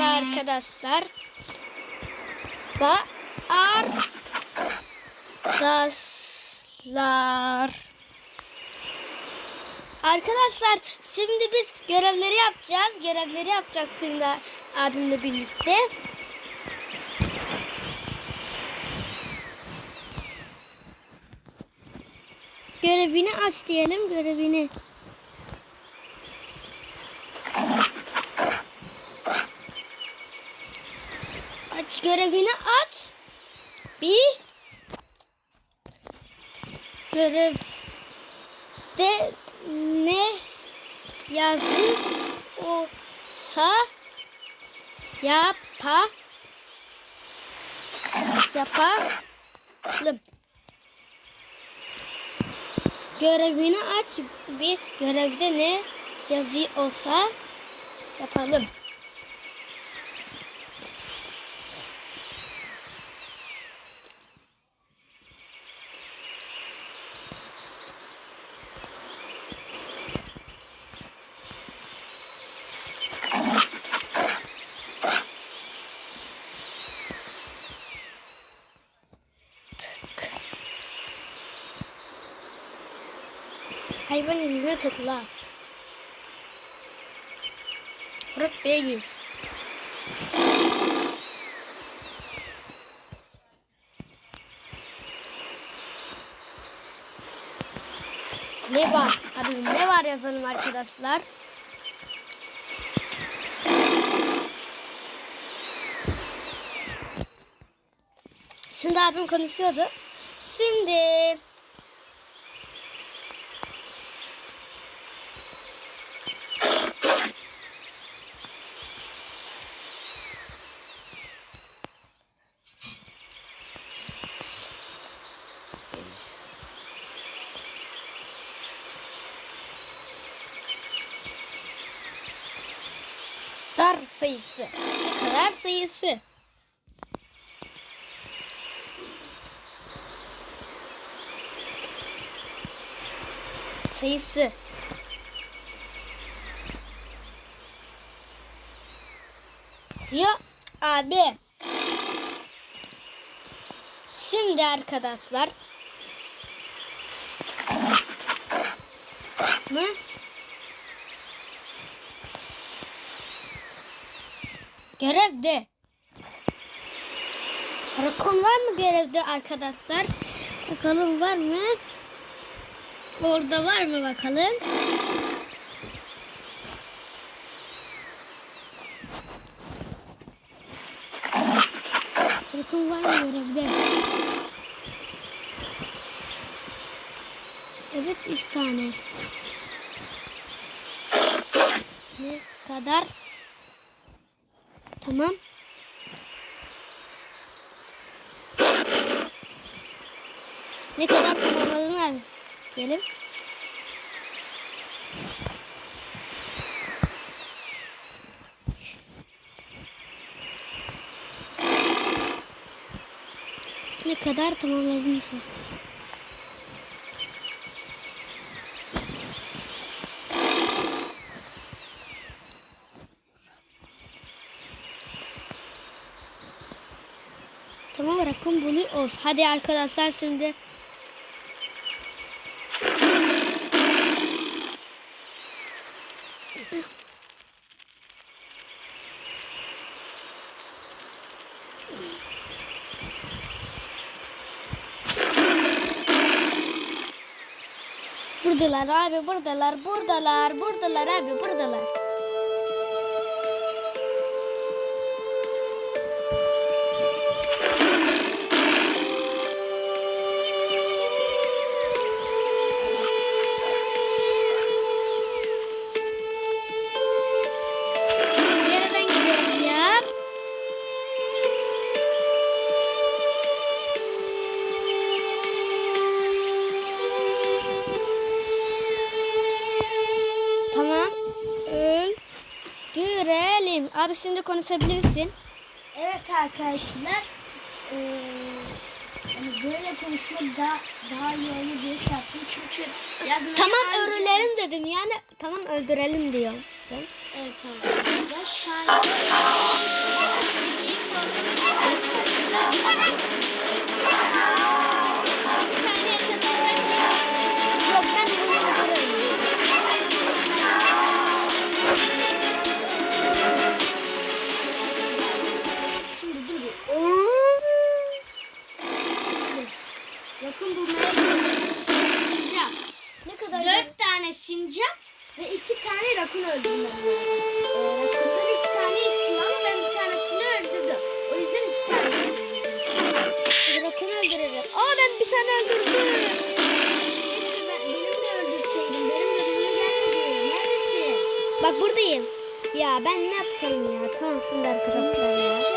arkadaşlar. Ba arkadaşlar. Arkadaşlar şimdi biz görevleri yapacağız. Görevleri yapacağız şimdi abimle birlikte. Görevini aç diyelim görevini. Görevini aç. Bir görevde ne yazı olsa yapa yapalım. Görevini aç. Bir görevde ne yazı olsa yapalım. İzine tıkla. Murat Bey'e gir. Ne var? Hadi ne var yazalım arkadaşlar. Şimdi abim konuşuyordu. Şimdi dar sayısı. Kadar sayısı? Sayısı. Diyor abi. Şimdi arkadaşlar. Mı? Görevde. Rakun var mı görevde arkadaşlar? Bakalım var mı? Orada var mı bakalım? Rakun var mı görevde? Evet üç tane. Ne kadar? Tamam. Ne kadar tamamladın abi? Diyelim. Ne kadar tamamladın sen? Bunu olsun. Hadi arkadaşlar şimdi Buradalar abi buradalar buradalar buradalar abi buradalar. Abi şimdi konuşabilirsin. Evet arkadaşlar. Yani böyle konuşmak daha, daha iyi olur diye şey yaptım. Çünkü yazmayı Tamam anca- öldürelim dedim. Yani tamam öldürelim diyor. Evet arkadaşlar. Şahin. Sincap. Ne kadar Dört tane sincap ve iki tane rakun lazım. Ee, rakundan üç tane istiyor ama ben bir tanesini öldürdüm. O yüzden iki tane öldürdüm. Rakunu öldürelim. Aa ben bir tane öldürdüm. Keşke ben, benim de öldürseydim. Benim görevim gelmedi. Neredesin? Bak buradayım. Ya ben ne yapacağım ya? Tamam şimdi arkadaşlar ya.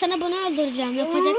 Sana bunu öldüreceğim. Yapacak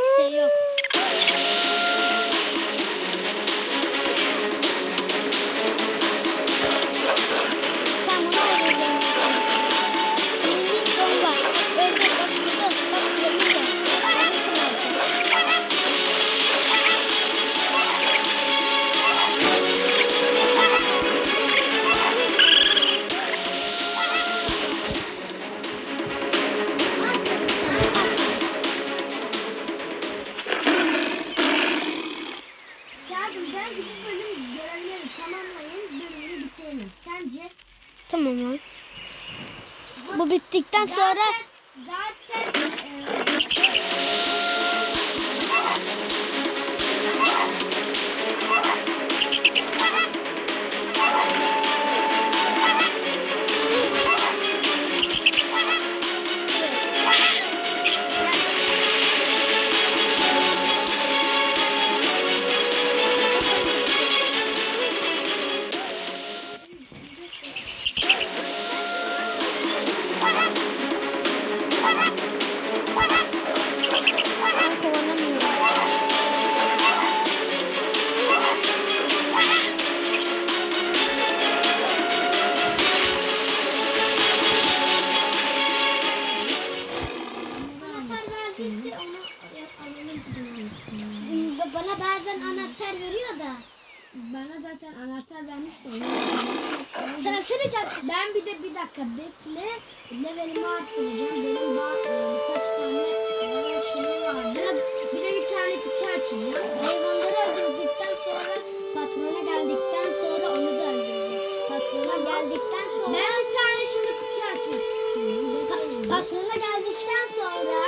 geldikten sonra Ben bir tane şimdi kutu açmak istiyorum. Bir. patrona geldikten sonra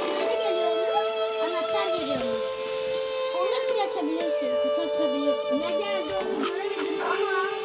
sana ne geliyormuş? Anahtar geliyormuş. Onunla bir şey açabilirsin. Kutu açabilirsin. Ne geldi onu göremedim ama.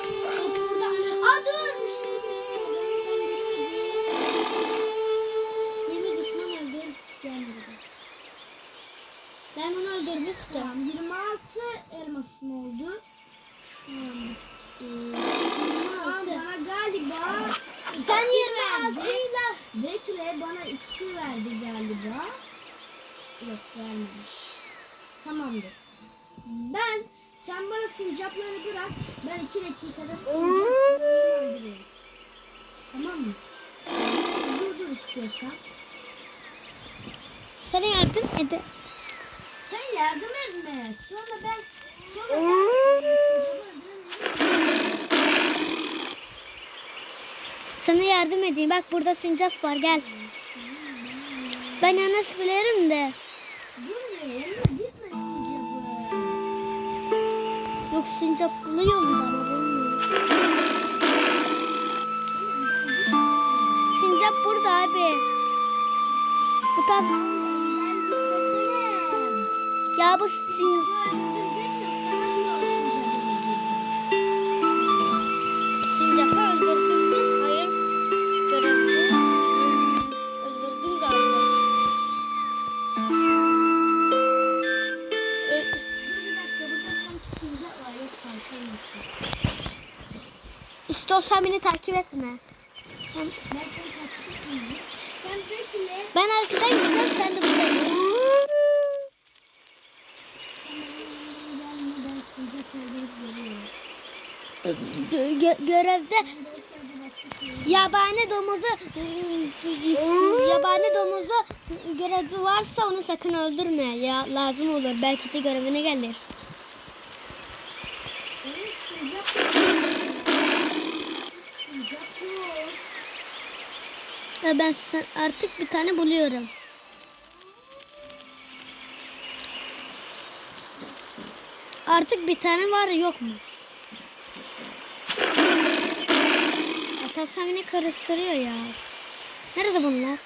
Yok vermemiş. Tamamdır. Ben sen bana sincapları bırak. Ben iki dakikada sincapları öldüreyim. Tamam mı? Dur dur istiyorsan. sana yardım ede. Sen yardım etme. Sonra ben sonra ben. Sana yardım edeyim. Bak burada sincap var gel. Ben yanlış bilirim de. Yok sincap buluyor mu bana bilmiyorum. Sincap burada abi. Bu taraf. Ya bu sin... İstiyorsan beni takip etme. Sen, Ben seni takip etmeyeceğim. Sen bekle. ben arkadan gidelim sen de. Sen geliyorum. Gö- gö- görevde yabani domuzu yabani domuzu görevi varsa onu sakın öldürme. Ya lazım olur. Belki de görevine gelir. Evet sincap. Sincap yok. Ya ben artık bir tane buluyorum. Artık bir tane var yok mu? Atasam beni karıştırıyor ya. Nerede bunlar?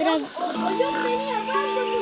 Biraz o yok beni yaban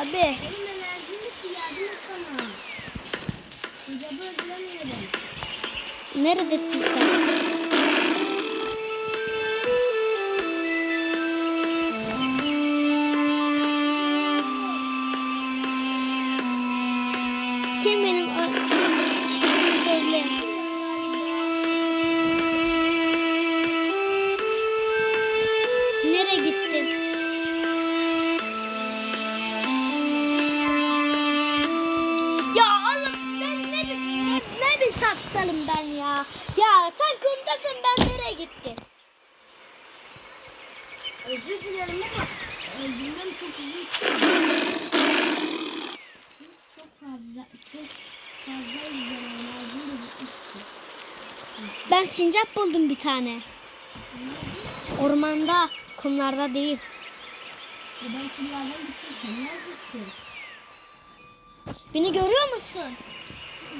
Abi Benim enerjim bitti. Yardım et bana. Sincapı öldüremiyorum. neredesin sen? Sincap buldum bir tane. Ormanda, kumlarda değil. E ben kumlardan gittim. Sen neredesin? Beni görüyor musun?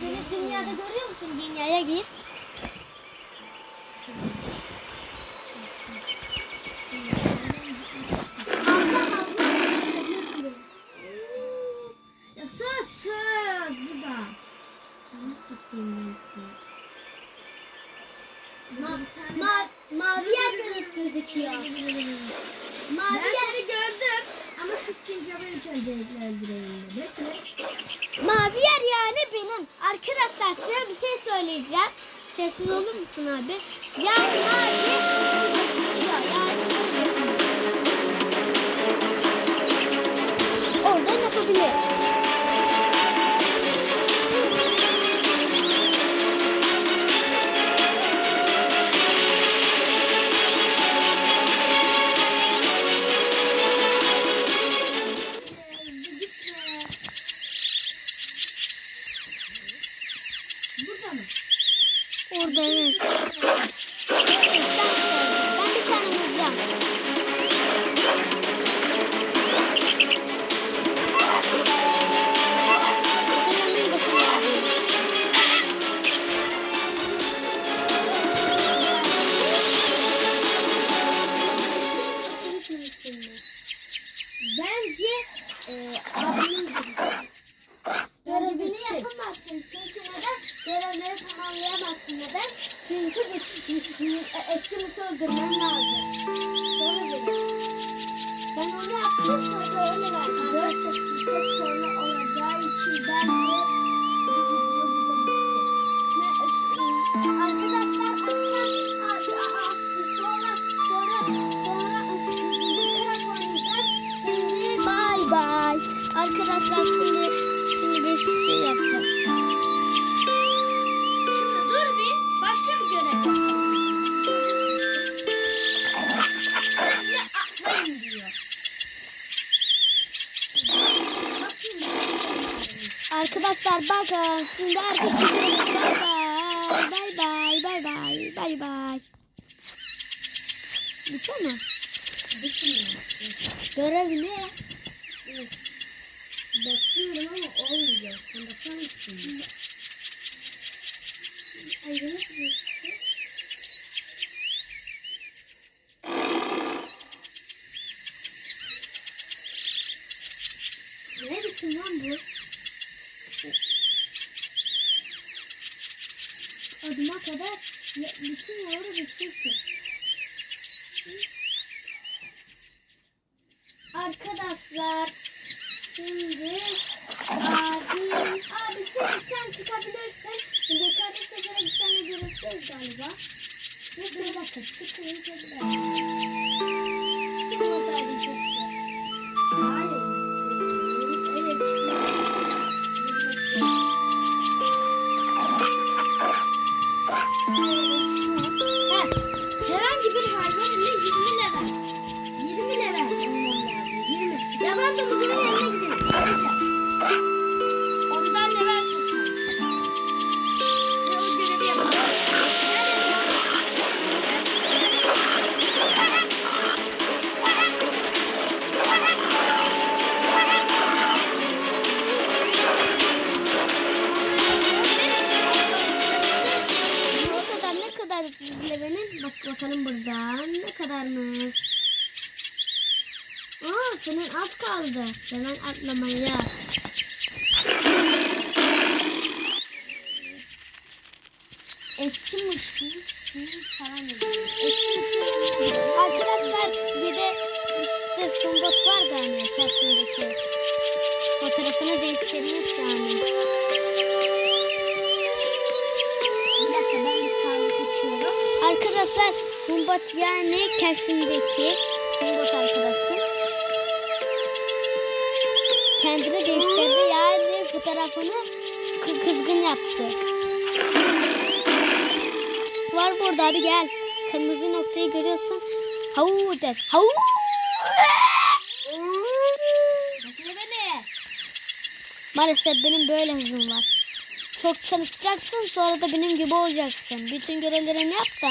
Beni dünyada görüyor musun? Dünyaya gir. Ya söz söz burada. Ben size. Ma- mavi yer göz- gözüküyor. Mavi Ben yer, seni gördüm ama şu sincabı ilk öncelikle öldüreyim de. Bekle. mavi yer yani benim. Arkadaşlar size bir şey söyleyeceğim. Sessiz olur musun abi? Yani mavi sizi gösteriyor. Yani neredesiniz? Oradan yapabilir. Yapamazsın çünkü neden? Görevleri tamamlayamazsın neden? Çünkü bu eski mutu öldürmen lazım. Sonra dedim. Ben onu yaptım sonra öyle verdim. 4 dakika sonra olacağı için bence bu video burada bitsin. Ne, e, arkadaşlar akşam Arkadaşlar bakın şimdi gidiyoruz. Bay bay. Bay bay. Bay bay. Bitiyor mu? Bitmiyor. Görev ne? Basıyorum ama olmuyor. Sen basar mısın? Ay, ne? Ne biçim lan bu? Adıma kadar bütün bitti ki. Arkadaşlar şimdi abi abi sen, sen çıkabilirsin. Yukarıda sefere gitsenle görüşeceğiz galiba. Neyse bir dakika çıkayım. Çıkmasaydın keşke. Hayır. Herhangi bir hayvan ile 20 level. 20 level olmam lazım. 20. yaban domuzunun yanına gidelim. Kadarmış. Aa senin az kaldı. Hemen oluyor. Eski Arkadaşlar bir de işte Fumbot var da hani içerisindeki. Fotoğrafını değiştirmiş yani. Bir dakika ben bir sağlık açıyorum. Arkadaşlar Fumbot yani kesimdeki Fumbot arkadaşlar. Kendini değiştirdi yani fotoğrafını kı- kızgın yaptı. Var burada abi gel. Kırmızı noktayı görüyorsun. Havu der. Havu. Maalesef benim böyle hızım var. Çok çalışacaksın sonra da benim gibi olacaksın. Bütün görevlerini yap da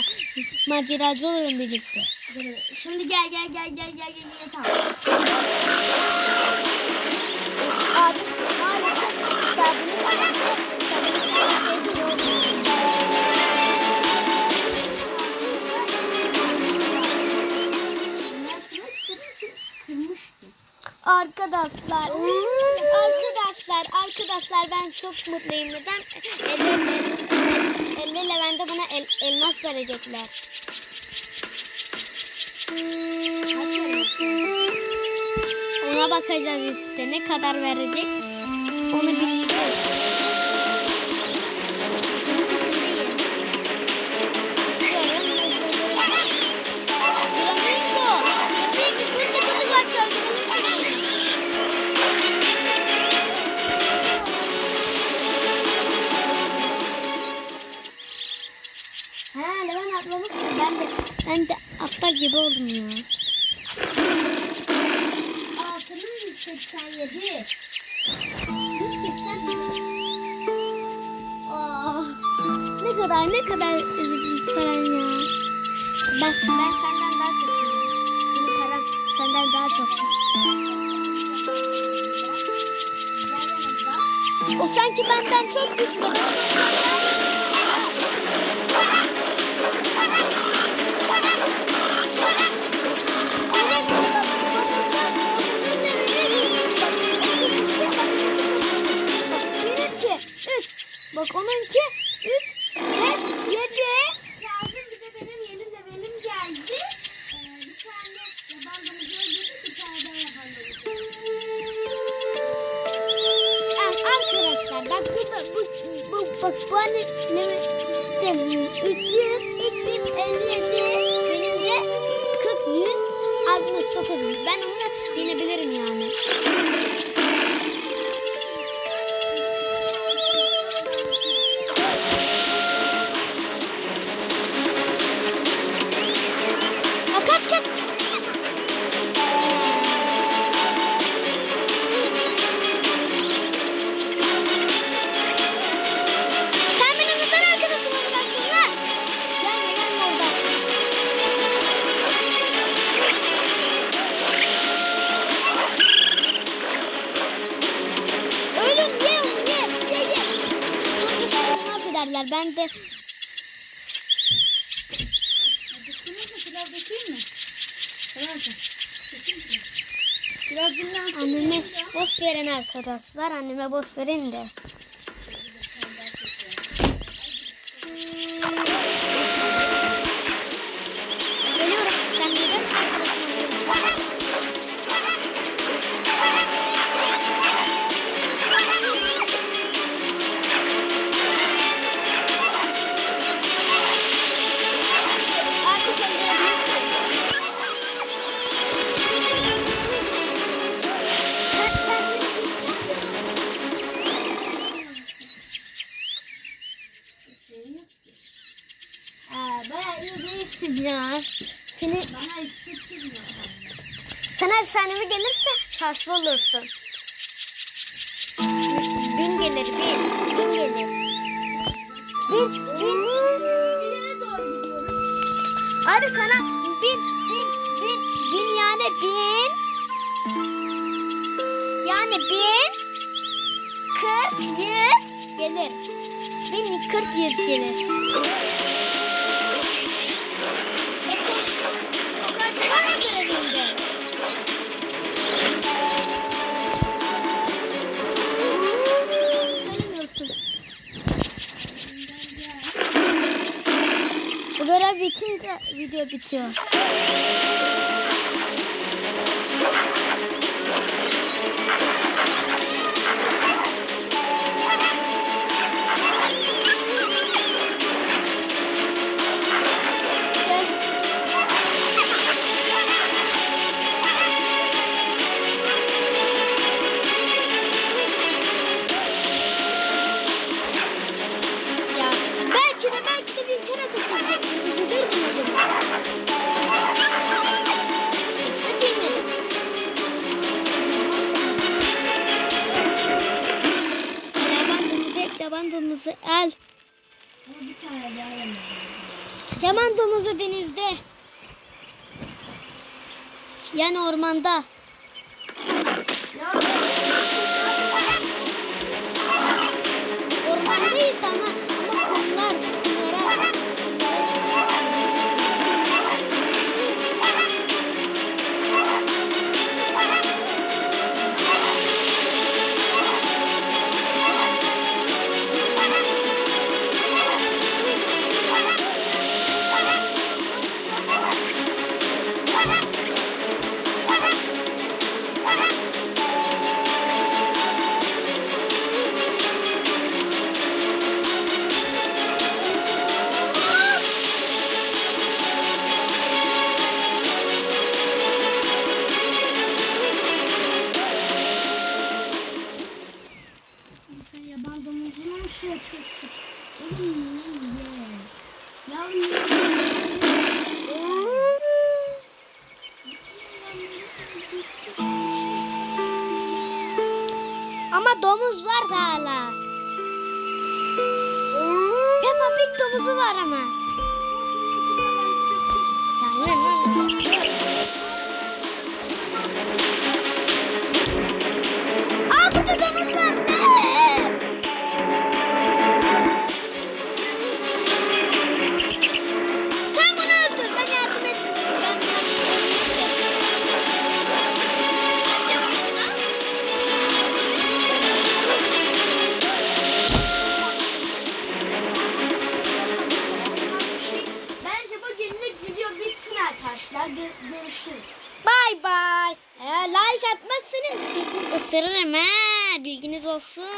maceracı olalım birlikte. Şimdi gel gel gel gel gel gel. Abi maalesef istedim çünkü sıkılmıştım. Arkadaşlar, arkadaşlar, arkadaşlar ben çok mutluyum. Neden? Elle, Levent'e bana el, elmas verecekler. Ona bakacağız işte. Ne kadar verecek? Onu bileceğiz. Aptal gibi oldum ya. Altının 87. Ah, ne kadar ne kadar üzücü paran ya. Ben, ben senden daha çok. Benim param senden daha çok. O sanki benden çok güçlü. Onunki arkadaşlar. Anneme boş verin de. güçlü olursun. Bin gelir bin. Bin gelir. Bin bin. Abi sana bin bin bin bin yani bin. Yani bin. Kırk yüz gelir. Bin kırk yüz gelir. bitince video bitiyor. 鸡 Ama domuz var da hala. Peppa Pig domuzu var ama. Ya, ya, ya. です。